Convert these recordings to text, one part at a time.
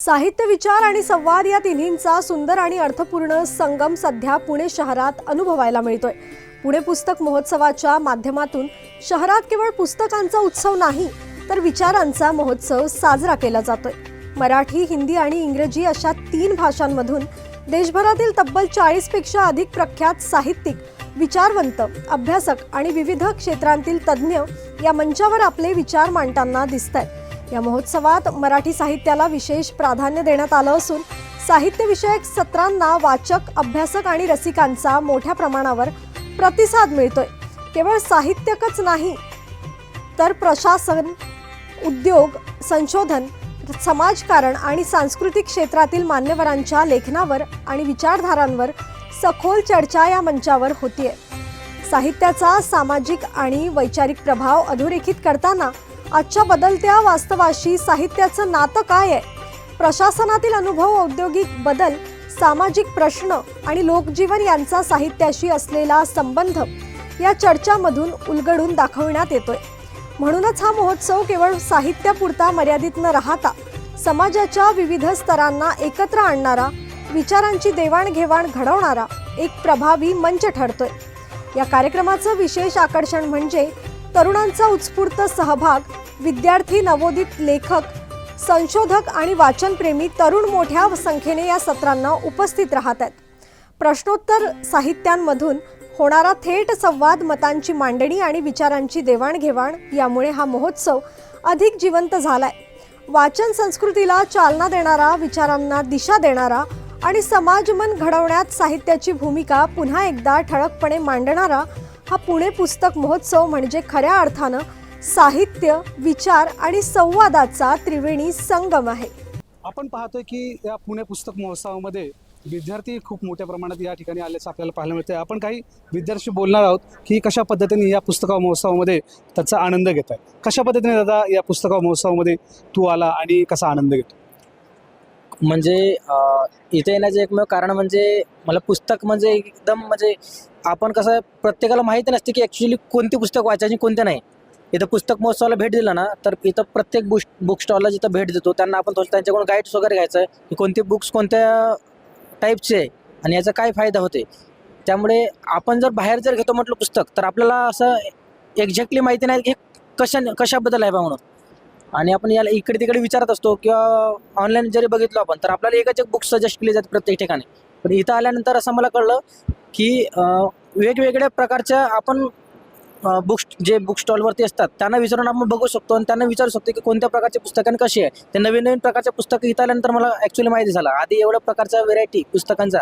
साहित्य विचार आणि संवाद या तिन्हींचा सुंदर आणि अर्थपूर्ण संगम सध्या पुणे शहरात अनुभवायला मिळतोय. पुणे पुस्तक महोत्सवाच्या माध्यमातून शहरात केवळ पुस्तकांचा उत्सव नाही तर विचारांचा महोत्सव साजरा केला जातोय. मराठी हिंदी आणि इंग्रजी अशा तीन भाषांमधून देशभरातील तब्बल चाळीसपेक्षा अधिक प्रख्यात साहित्यिक विचारवंत अभ्यासक आणि विविध क्षेत्रांतील तज्ज्ञ या मंचावर आपले विचार मांडताना दिसत आहेत या महोत्सवात मराठी साहित्याला विशेष प्राधान्य देण्यात आलं असून साहित्यविषयक सत्रांना वाचक अभ्यासक आणि रसिकांचा मोठ्या प्रमाणावर प्रतिसाद मिळतोय. केवळ साहित्यकच नाही तर प्रशासन उद्योग संशोधन समाजकारण आणि सांस्कृतिक क्षेत्रातील मान्यवरांच्या लेखनावर आणि विचारधारांवर सखोल चर्चा या मंचावर होतीये. साहित्याचा सामाजिक आणि वैचारिक प्रभाव अधोरेखित करताना आजच्या बदलत्या वास्तवाशी साहित्याचं नातं काय आहे? प्रशासनातील अनुभव औद्योगिक बदल सामाजिक प्रश्न आणि लोकजीवन यांचा साहित्याशी असलेला संबंध या चर्चामधून उलगडून दाखवण्यात येतोय. म्हणूनच हा महोत्सव केवळ साहित्यापुरता मर्यादित न राहता समाजाच्या विविध स्तरांना एकत्र आणणारा विचारांची देवाणघेवाण घडवणारा एक प्रभावी मंच ठरतोय. या कार्यक्रमाचं विशेष आकर्षण म्हणजे तरुणांचा उत्स्फूर्त सहभाग विद्यार्थी नवोदित लेखक संशोधक आणि वाचनप्रेमी तरुण मोठ्या संख्येने या सत्रांना उपस्थित राहत आहेत प्रश्नोत्तर साहित्यांमधून होणारा थेट संवाद मतांची मांडणी आणि विचारांची देवाणघेवाण यामुळे हा महोत्सव अधिक जिवंत झालाय. वाचन संस्कृतीला चालना देणारा विचारांना दिशा देणारा आणि समाजमन घडवण्यात साहित्याची भूमिका पुन्हा एकदा ठळकपणे मांडणारा हा पुणे पुस्तक महोत्सव म्हणजे खऱ्या अर्थानं साहित्य विचार आणि संवादाचा त्रिवेणी संगम आहे. आपण पाहतोय की या पुणे पुस्तक महोत्सवामध्ये विद्यार्थी खूप मोठ्या प्रमाणात या ठिकाणी आल्याचं आपल्याला पाहायला मिळते आपण काही विद्यार्थी बोलणार आहोत की कशा पद्धतीने या पुस्तक महोत्सवामध्ये त्याचा आनंद घेत आहे कशा पद्धतीने दादा या पुस्तक महोत्सवामध्ये तू आला आणि कसा आनंद घेतो म्हणजे इथे येण्याचं एकमेव कारण म्हणजे मला पुस्तक म्हणजे एकदम म्हणजे आपण कसं प्रत्येकाला माहिती नसते की ॲक्च्युली कोणती पुस्तक वाचायची कोणते नाही. इथं पुस्तक महोत्सवाला भेट दिला ना तर इथं प्रत्येक बुक बुक स्टॉलला जिथं भेट देतो त्यांना आपण थोडं त्यांच्याकडून गाईड्स वगैरे घ्यायचं की कोणते बुक्स कोणत्या टाईपचे आहे आणि याचा काय फायदा होते त्यामुळे आपण जर बाहेर जर घेतो म्हटलं पुस्तक तर आपल्याला असं एक्झॅक्टली माहिती नाही की कशा कशाबद्दल आहे बा म्हणून. आणि आपण याला इकडे तिकडे विचारत असतो किंवा ऑनलाईन जरी बघितलं आपण तर आपल्याला एकच एक बुक सजेस्ट केली जाते प्रत्येक ठिकाणी. पण इथं आल्यानंतर असं मला कळलं की वेगवेगळ्या प्रकारच्या आपण बुक जे बुक स्टॉलवरती असतात त्यांना विचारून आपण बघू शकतो आणि त्यांना विचारू शकतो की कोणत्या प्रकारचे पुस्तकं कशी आहे. ते नवीन नवीन प्रकारचे पुस्तकं इथं आल्यानंतर मला ॲक्च्युली माहिती झालं. आधी एवढ्या प्रकारच्या व्हेरायटी पुस्तकांचा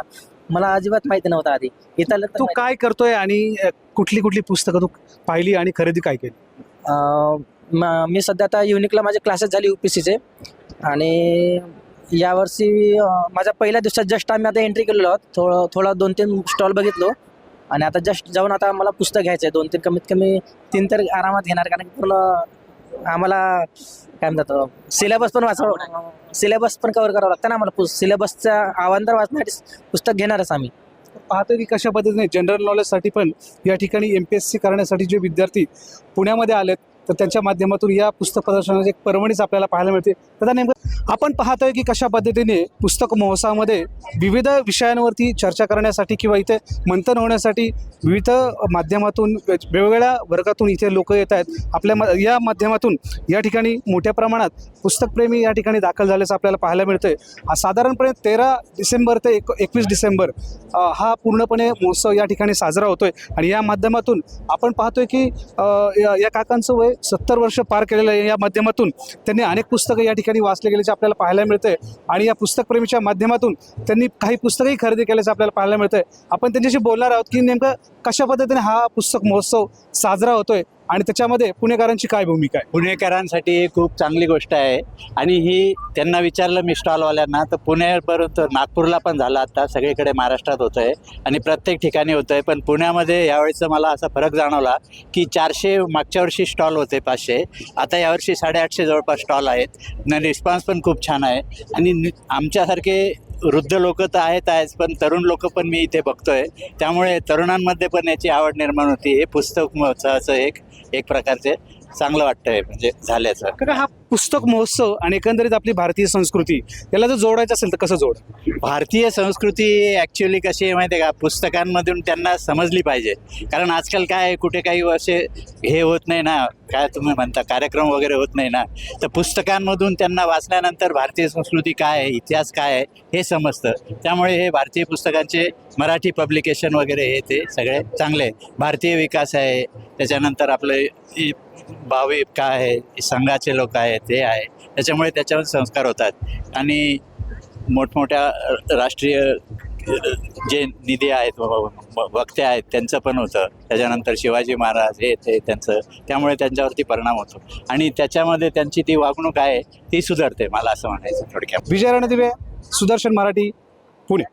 मला अजिबात माहिती नव्हतं आधी. इथं आल्यानंतर तू काय करतोय आणि कुठली कुठली पुस्तकं तू पाहिली आणि खरेदी काय केली? अं, म- मी सध्या आता युनिकला माझे क्लासेस झाले यू पी सीचे आणि यावर्षी माझ्या पहिल्या दिवसात जस्ट आम्ही आता एंट्री केलेलो आहोत. थोडं थोडं दोन तीन स्टॉल बघितलो. आणि आता जस्ट जाऊन आता मला पुस्तक घ्यायचं आहे दोन तीन कमीत कमी तीन तर आरामात घेणार. कारण की पूर्ण आम्हाला काय म्हणतात सिलेबस पण वाचावं सिलेबस पण कवर करावं लागतं ना आम्हाला. सिलेबसच्या आव्हान तर वाचण्यासाठी पुस्तक घेणारच आम्ही. पाहतो की कशा पद्धतीने जनरल नॉलेजसाठी पण या ठिकाणी एम पी एस सी करण्यासाठी जे विद्यार्थी पुण्यामध्ये आलेत तर त्यांच्या माध्यमातून या पुस्तक प्रदर्शनाची एक पर्वणीच आपल्याला पाहायला मिळते. तर नेमकं आपण पाहतोय की कशा पद्धतीने पुस्तक महोत्सवामध्ये विविध विषयांवरती चर्चा करण्यासाठी किंवा इथे मंथन होण्यासाठी विविध माध्यमातून वेगवेगळ्या वर्गातून इथे लोक येत आहेत. आपल्या मा- या माध्यमातून या ठिकाणी मोठ्या प्रमाणात पुस्तकप्रेमी या ठिकाणी दाखल झाल्याचं आपल्याला पाहायला मिळतंय. साधारणपणे तेरा डिसेंबर ते एक एकवीस डिसेंबर हा पूर्णपणे महोत्सव या ठिकाणी साजरा होतोय. आणि या माध्यमातून आपण पाहतोय की या या काकांचं वय सत्तर वर्ष पार केलेलं आहे. या माध्यमातून त्यांनी अनेक पुस्तकं या ठिकाणी वाचले गेल्याचे आपल्याला पाहायला मिळतंय. आणि या पुस्तकप्रेमीच्या माध्यमातून त्यांनी काही पुस्तकही खरेदी केल्याचं आपल्याला पाहायला मिळतंय. आपण त्यांच्याशी बोलणार आहोत की नेमकं कशा पद्धतीने हा पुस्तक महोत्सव साजरा होतोय? आणि त्याच्यामध्ये पुणेकरांची काय भूमिका आहे? पुणेकरांसाठी खूप चांगली गोष्ट आहे. आणि ही त्यांना विचारलं मी स्टॉलवाल्यांना तर पुण्यापर्यंत नागपूरला पण झालं आता. सगळीकडे महाराष्ट्रात होतं आहे आणि प्रत्येक ठिकाणी होतं आहे पण पुण्यामध्ये यावेळेचं मला असा फरक जाणवला की चारशे मागच्या वर्षी स्टॉल होते पाचशे. आता यावर्षी साडेआठशे जवळपास स्टॉल आहेत. न रिस्पॉन्स पण खूप छान आहे. आणि आमच्यासारखे वृद्ध लोक तर आहेत आहेच पण तरुण लोक पण मी इथे बघतोय. त्यामुळे तरुणांमध्ये पण याची आवड निर्माण होती. हे पुस्तक महोत्सवाचं एक एक प्रकारचे चांगलं वाटतंय म्हणजे झाल्याचं. हा पुस्तक महोत्सव आणि एकंदरीत आपली भारतीय संस्कृती याला जर जोडायचं असेल तर कसं जोड? भारतीय संस्कृती ॲक्च्युली कशी आहे माहिती आहे का? पुस्तकांमधून त्यांना समजली पाहिजे. कारण आजकाल काय आहे, कुठे काही असे हे होत नाही ना काय तुम्ही म्हणता कार्यक्रम वगैरे होत नाही ना. तर पुस्तकांमधून त्यांना वाचल्यानंतर भारतीय संस्कृती काय आहे इतिहास काय आहे हे समजतं. त्यामुळे हे भारतीय पुस्तकांचे मराठी पब्लिकेशन वगैरे हे ते सगळे चांगले आहे भारतीय विकास आहे त्याच्यानंतर आपलं इ- भावी काय आहे संघाचे लोक आहे ते आहे. त्याच्यामुळे त्याच्यावर संस्कार होतात. आणि मोठमोठ्या राष्ट्रीय जे निधी आहेत वक्ते आहेत त्यांचं पण होतं. त्याच्यानंतर शिवाजी महाराज हे ते त्यांचं. त्यामुळे त्यांच्यावरती परिणाम होतो. आणि त्याच्यामध्ये त्यांची ती वागणूक आहे ती सुधारते मला असं म्हणायचं थोडक्यात. विजय रणदिवे सुदर्शन मराठी पुणे.